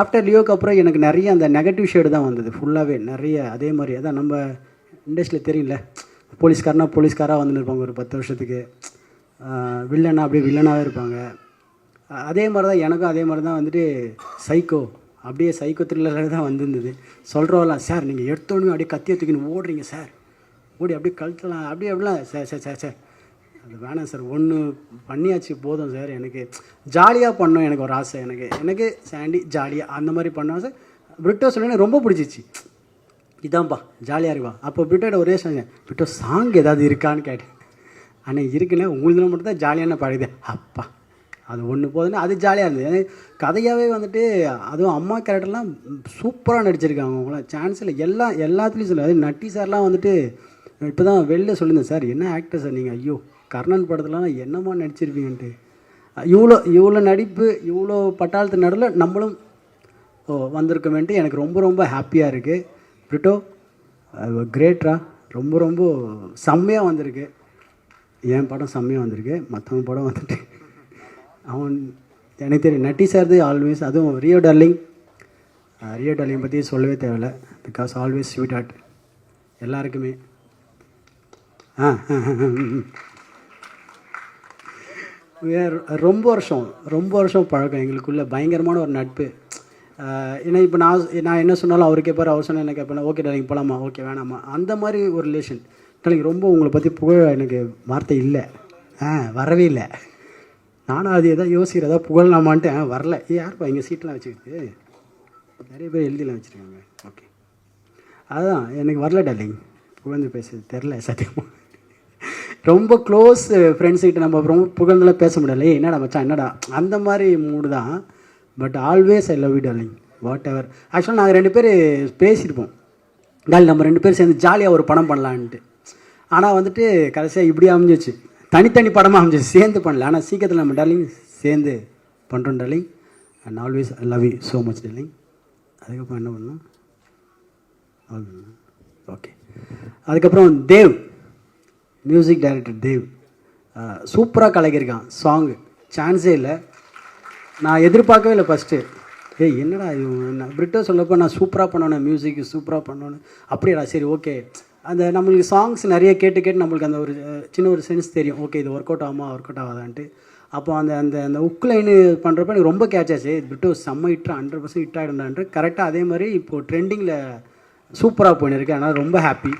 After லியோக்கு அப்புறம் எனக்கு நிறைய அந்த நெகட்டிவ் ஷேடு தான் வந்தது. ஃபுல்லாகவே நிறைய அதே மாதிரி. அதான் நம்ம இண்டஸ்ட்ரியில் தெரியல போலீஸ்காரனா போலீஸ்காராக வந்துன்னு இருப்பாங்க ஒரு பத்து வருஷத்துக்கு. வில்லனா அப்படியே வில்லனாகவே இருப்பாங்க. அதே மாதிரி தான் எனக்கும் அதே மாதிரி தான் வந்துட்டு சைக்கோ அப்படியே சைக்கோ த்ரில்லராக தான் வந்திருந்தது. சொல்கிறவெல்லாம் சார் நீங்கள் எடுத்தோடனே அப்படியே கத்தியை தூக்கின்னு ஓடுறீங்க சார். ஓடி அப்படியே கழுத்தலாம் அப்படியே அப்படிலாம் சார் சார் சார் சார். அது வேணாம் சார். ஒன்று பண்ணியாச்சு போதும் சார். எனக்கு ஜாலியாக பண்ணோம் எனக்கு ஒரு ஆசை. எனக்கு எனக்கு சாண்டி ஜாலியாக அந்த மாதிரி பண்ணோம் சார். பிரிட்டோ சொன்னேன்னு ரொம்ப பிடிச்சிச்சு. இதான்ப்பா ஜாலியாக இருப்பா அப்போ பிரிட்டோட ஒரே சாங்க பிரிட்டோ சாங் ஏதாவது இருக்கான்னு கேட்டேன். ஆனால் இருக்குன்னா உங்களுக்கு மட்டும் தான் ஜாலியான பாடுது அப்பா அது ஒன்று போதுன்னா அது ஜாலியாக இருந்தது. ஏன்னா கதையாகவே வந்துட்டு அதுவும் அம்மா கேரக்டர்லாம் சூப்பராக நடிச்சிருக்காங்க. அவங்களாம் சான்ஸ் இல்லை எல்லா எல்லாத்துலேயும் சொல்லு. அது நட்டி சார்லாம் வந்துட்டு இப்போ தான் வெளில சொல்லியிருந்தேன் சார் என்ன ஆக்டர் சார் நீங்கள் ஐயோ கர்ணன் படத்துலலாம் என்னம்மா நடிச்சிருப்பீங்கன்ட்டு. இவ்வளோ இவ்வளோ நடிப்பு இவ்வளோ பட்டாளத்து நடுவில் நம்மளும் ஓ வந்திருக்கோமேன்ட்டு எனக்கு ரொம்ப ரொம்ப ஹாப்பியாக இருக்குது பிரிட்டோ கிரேட்ரா ரொம்ப ரொம்ப செம்மையாக வந்திருக்கு. என் படம் செம்மையாக வந்திருக்கு மற்றவங்க படம் வந்துட்டு. அவன் எனக்கு தெரியும் நட்டி சார்து ஆல்வேஸ் அதுவும் ரியோ டார்லிங் ரியோ டார்லிங் பற்றி சொல்லவே தேவையில்ல பிகாஸ் ஆல்வேஸ் ஸ்வீட் ஹார்ட் எல்லாருக்குமே. ரொம்ப வருஷம் ரொம்ப வருஷம் பழக்கம் எங்களுக்குள்ளே. பயங்கரமான ஒரு நட்பு. ஏன்னா இப்போ நான் நான் என்ன சொன்னாலும் அவர் கேட்பார் அவர் சொன்னால் என்ன கேட்பேன் ஓகே டாலிங் போகலாமா ஓகே வேணாமா அந்த மாதிரி ஒரு ரிலேஷன் டாலிங் ரொம்ப உங்களை பற்றி புகழ எனக்கு வார்த்தை இல்லை. ஆ வரவே இல்லை. நானும் அது எதாவது யோசிக்கிறதா புகழலாமான்ட்டு ஆ வரல. ஏ யாருப்பா இங்கே சீட்டெலாம் வச்சுக்கிட்டு? நிறைய பேர் எழுதிலாம் வச்சுருக்காங்க. ஓகே. அதுதான் எனக்கு வரல டார்லிங். புகழ்ந்து பேசுறது தெரில சத்தியமாக ரொம்ப க்ளோஸ் ஃப்ரெண்ட்ஸ்கிட்ட eh, நம்ம ரொம்ப புகழ்ந்தெல்லாம் பேச முடியல. என்னடா மச்சான் என்னடா? அந்த மாதிரி மூடு தான். But always I love you darling whatever ஆக்சுவலாக நாங்கள் ரெண்டு பேர் பேசியிருப்போம் டால் நம்ம ரெண்டு பேரும் சேர்ந்து ஜாலியாக ஒரு படம் பண்ணலான்ட்டு. ஆனால் வந்துட்டு கடைசியாக இப்படி அமைஞ்சிச்சு. தனித்தனி படமாக அமைஞ்சிச்சு. சேர்ந்து பண்ணல. ஆனால் சீக்கிரத்தில் நம்ம டார்லிங் சேர்ந்து பண்ணுறோம் darling and always I love you so much darling அதுக்கப்புறம் என்ன பண்ணோம் ஓகே அதுக்கப்புறம் தேவ். மியூசிக் டைரக்டர் தேவ் சூப்பராக கலக்கியிருக்கான். சாங்கு சான்ஸே இல்லை. நான் எதிர்பார்க்கவே இல்லை ஃபஸ்ட்டு ஏய் என்னடா இவன் நான் பிரிட்டோ சொல்லப்போ நான் சூப்பராக பண்ணணும் மியூசிக் சூப்பராக பண்ணணும் அப்படியாடா சரி ஓகே அந்த நம்மளுக்கு சாங்ஸ் நிறைய கேட்டு கேட்டு நம்மளுக்கு அந்த ஒரு சின்ன ஒரு சென்ஸ் தெரியும். ஓகே இது ஒர்க் அவுட் ஆகுமா? ஒர்க் அவுட் ஆகாதான்ட்டு. அப்போ அந்த அந்த அந்த உக் லைனு பண்ணுறப்ப எனக்கு ரொம்ப கேட்ச் ஆச்சு. பிரிட்டோ செம்ம ஹிட்ரு ஹண்ட்ரட் பர்சன்ட் ஹிட் ஆகிடும்டான்ட்டு கரெக்டாக அதே மாதிரி இப்போது ட்ரெண்டிங்கில் சூப்பராக போயின்னு இருக்கு. அதனால் ரொம்ப ஹாப்பி